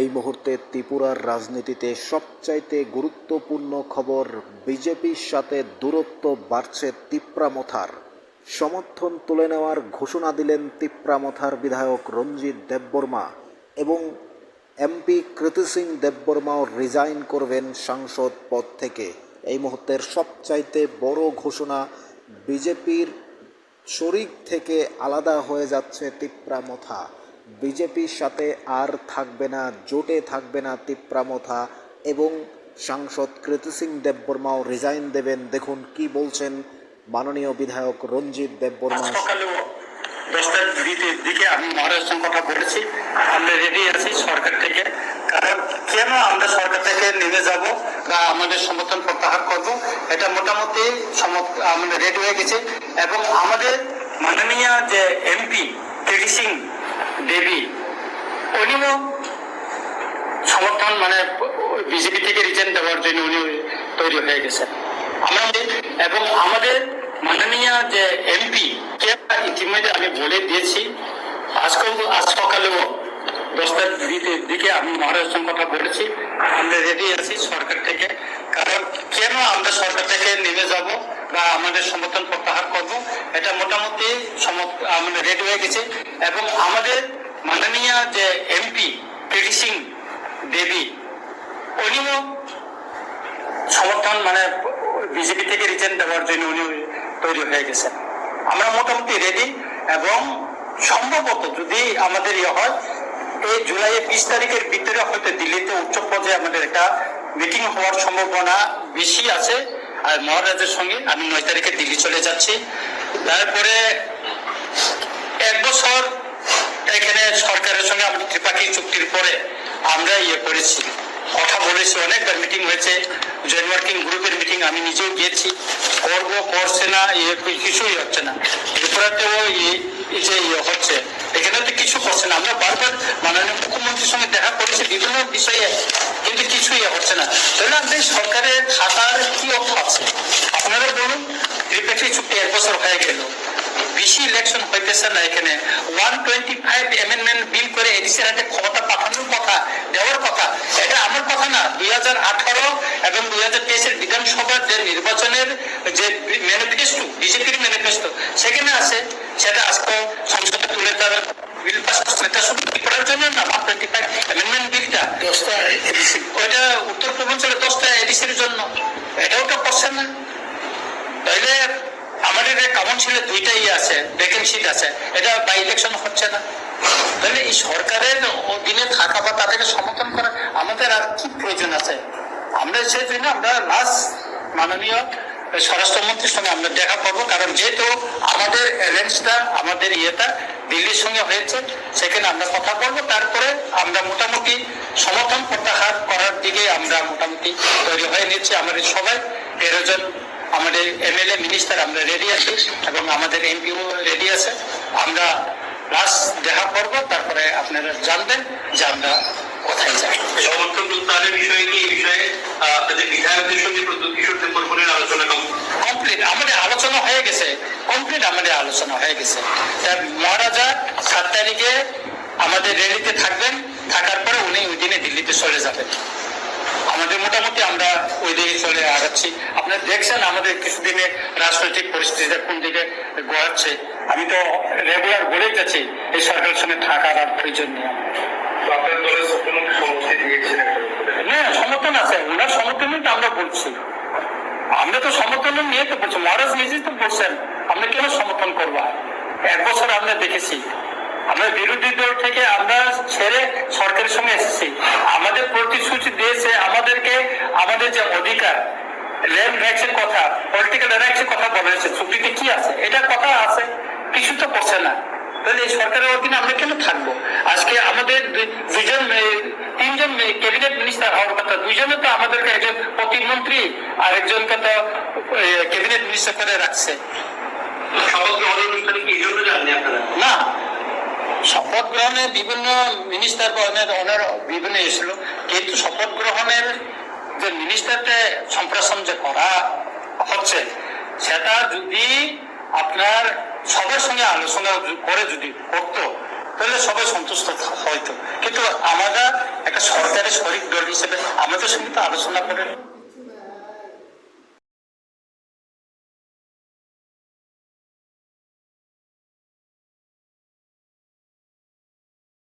এই মুহূর্তে ত্রিপুরার রাজনীতিতে সবচাইতে গুরুত্বপূর্ণ খবর, বিজেপির সাথে দূরত্ব বাড়ছে তিপ্রামথার সমর্থন তুলে নেওয়ার ঘোষণা দিলেন তিপ্রামথার বিধায়ক রঞ্জিত দেববর্মা এবং এমপি কৃতি সিং দেববর্মাও রিজাইন করবেন সাংসদ পদ থেকে। এই মুহূর্তের সবচাইতে বড় ঘোষণা বিজেপির শরিক থেকে আলাদা হয়ে যাচ্ছে তিপ্রামথা বিজেপির সাথে আর থাকবে না, জোটে থাকবে না তিপ্রামথা এবং সাংসদ কৃতি সিং দেববর্মাও রিজাইন দেবেন। দেখুন কি বলছেন মাননীয় বিধায়ক রঞ্জিত দেববর্মা। দশটার দিকে আমি মহারাজের কথা বলেছি। আমরা রেডি আছি সরকার থেকে। কারণ কেন আমরা সরকার থেকে নেমে যাব বা আমাদের সমর্থন প্রত্যাহার করব, এটা মোটামুটি আমরা রেডি হয়ে গেছে। এবং আমাদের মাননীয় যে এমপি কেডি সিং দেবী উনিও সমর্থন মানে বিজেপি থেকে রিজেন দেওয়ার জন্য উনি তৈরি হয়ে গেছেন। আমাদের এবং আমাদের মাননীয় যে এমপি কে ইতিমধ্যে আমি বলে দিয়েছি আজকে আজ সকালেও দশটার দিকে- আমি সঙ্গে কথা বলেছি, আমরা রেডি আছি সরকার থেকে। কারণ কেন আমরা সরকার থেকে নেমে যাব? বা আমাদের সমর্থন প্রত্যাহার করব। এটা মোটামুটি আমরা রেডি হয়ে গেছে। এবং আমাদের মাননীয় যে এমপি কেডি সিং দেবী, উনিও সমর্থন মানে বিজেপি থেকে রিজেন দেওয়ার জন্য উনি তৈরি হয়ে গেছেন। আমরা মোটামুটি রেডি এবং সম্ভবত যদি আমাদের ইয়ে হয়, এই জুলাইয়ের বিশ তারিখের ভিতরে হয়তো দিল্লিতে উচ্চ পর্যায়ে আমাদের একটা মিটিং হওয়ার সম্ভাবনা বেশি আছে। আর মহারাজের সঙ্গে আমি নয় তারিখে দিল্লি চলে যাচ্ছি। তারপরে এক বছর এখানে সরকারের সঙ্গে আমাদের ত্রিপাক্ষী চুক্তির পরে আমরা ইয়ে করেছি, কথা বলেছি, অনেকবার মিটিং হয়েছে। জয়েন্ট ওয়ার্কিং গ্রুপের মিটিং আমি নিজেও গিয়েছি। করব, করছে না ইয়ে কিছুই হচ্ছে না। ত্রিপুরাতেও যে ইয়ে হচ্ছে এখানে তো কিছু করছে না। আমরা বারবার মাননীয় মুখ্যমন্ত্রীর সঙ্গে দেখা করেছি, বিভিন্ন বিষয়ে। কিন্তু হচ্ছে না? তাহলে আমাদের সরকারের থাকার কি আছে? আপনারা বলুন ত্রিপাক্ষী চুক্তি এক বছর হয়ে গেল। বেশি ইলেকশন হইতেছে না এখানে। One twenty five amendment bill করে এডিসির হাতে ক্ষমতা পাঠানোর কথা, দেওয়ার কথা, এটা আমার কথা না। দুই হাজার আঠারো এবং দুই হাজার তেইশের বিধানসভার যে নির্বাচনের যে ম্যানিফেস্টো বিজেপির ম্যানিফেস্টো সেখানে আছে। সেটা আজকে সংসদে তুলে তার বিল পাস এটা শুধু করার জন্য না ওয়ান টোয়েন্টি ফাইভ অ্যামেন্ডমেন্ট বিলটা উত্তর পূর্বাঞ্চলে দশটা এডিসির জন্য। এটাও তো করছে না। তাইলে আমাদের কাউন্সিলে দুইটাই আছে ভ্যাকেন্সি আছে, এটা বাই ইলেকশন হচ্ছে না। তাহলে এই সরকারের অধীনে থাকা বা তাদেরকে সমর্থন করা, আমাদের আর কি প্রয়োজন আছে? আমরা সেই জন্য আমরা লাস্ট মাননীয় স্বরাষ্ট্রমন্ত্রীর সঙ্গে আমরা দেখা করব, কারণ যেহেতু আমাদের অ্যারেঞ্জটা আমাদের ইয়েটা দিল্লির সঙ্গে হয়েছে, সেখানে আমরা কথা বলব, তারপরে আমরা মোটামুটি সমর্থন প্রত্যাহার করার দিকে আমরা মোটামুটি তৈরি হয়ে নিচ্ছি আমাদের সবাই তেরো জন আমাদের এমএলএ মিনিস্টার আমরা রেডি আছি এবং আমাদের এমপিও রেডি আছে। আমরা লাস্ট দেখা করব তারপরে আপনারা জানবেন যে আমরা কোথায় যাই। সমর্থন প্রত্যাহারের বিষয়ে কি? এই বিষয়ে আপনাদের বিধায়কদের সঙ্গে প্রদ্যুৎ কিশোর দেববর্মনের আলোচনা কমপ্লিট আমাদের আলোচনা হয়ে গেছে। কমপ্লিট আমাদের আলোচনা হয়ে গেছে। মহারাজা সাত তারিখে আমাদের রেলিতে থাকবেন। থাকার পরে উনি দিল্লিতে চলে যাবেন আমাদের মোটামুটি আমরা ওই দিকে চলে আগাচ্ছি। আপনারা দেখছেন আমাদের কিছুদিনে রাজনৈতিক পরিস্থিতিটা কোন দিকে গড়াচ্ছে। আমি তো রেগুলার বলেই যাচ্ছি এই সরকারের সঙ্গে থাকার আর প্রয়োজন নেই আপনার দলের ব্যাপারে। না সমর্থন আছে। ওনার সমর্থনই তো আমরা বলছি। আমরা তো সমর্থন নিয়ে তো বলছি। মহারাজ নিজেই তো বলছেন আমরা কেন সমর্থন করব? এক বছর আমরা দেখেছি। আমরা বিরোধী দল থেকে আমরা ছেড়ে সরকারের সঙ্গে এসেছি আমাদের প্রতিশ্রুতি দিয়েছে আমাদেরকে আমাদের যে অধিকার ল্যান্ড রাইটসের কথা পলিটিক্যাল রাইটসের কথা বলা হয়েছে কি আছে? এটা কথা আছে কিছু তো করছে না। তাহলে এই সরকারের অধীনে আমরা কেন থাকব? আজকে আমাদের এ, তিনজন ক্যাবিনেট মিনিস্টার হওয়ার কথা দুইজনে তো আমাদেরকে একজন প্রতিমন্ত্রী আর একজনকে তো ক্যাবিনেট মিনিস্টার করে রাখছে। না। শপথ গ্রহণে বিভিন্ন মিনিস্টার বা অনেক অনেক বিভিন্ন এসেছিল কিন্তু শপথ গ্রহণের যে মিনিস্টারকে সম্প্রসারণ যে করা হচ্ছে, সেটা যদি আপনার সবার সঙ্গে আলোচনা করে যদি করতো, তাহলে সবাই সন্তুষ্ট হয়তো। কিন্তু আমরা একটা সরকারের শরিক দল হিসেবে আমাদের সঙ্গে তো আলোচনা করেন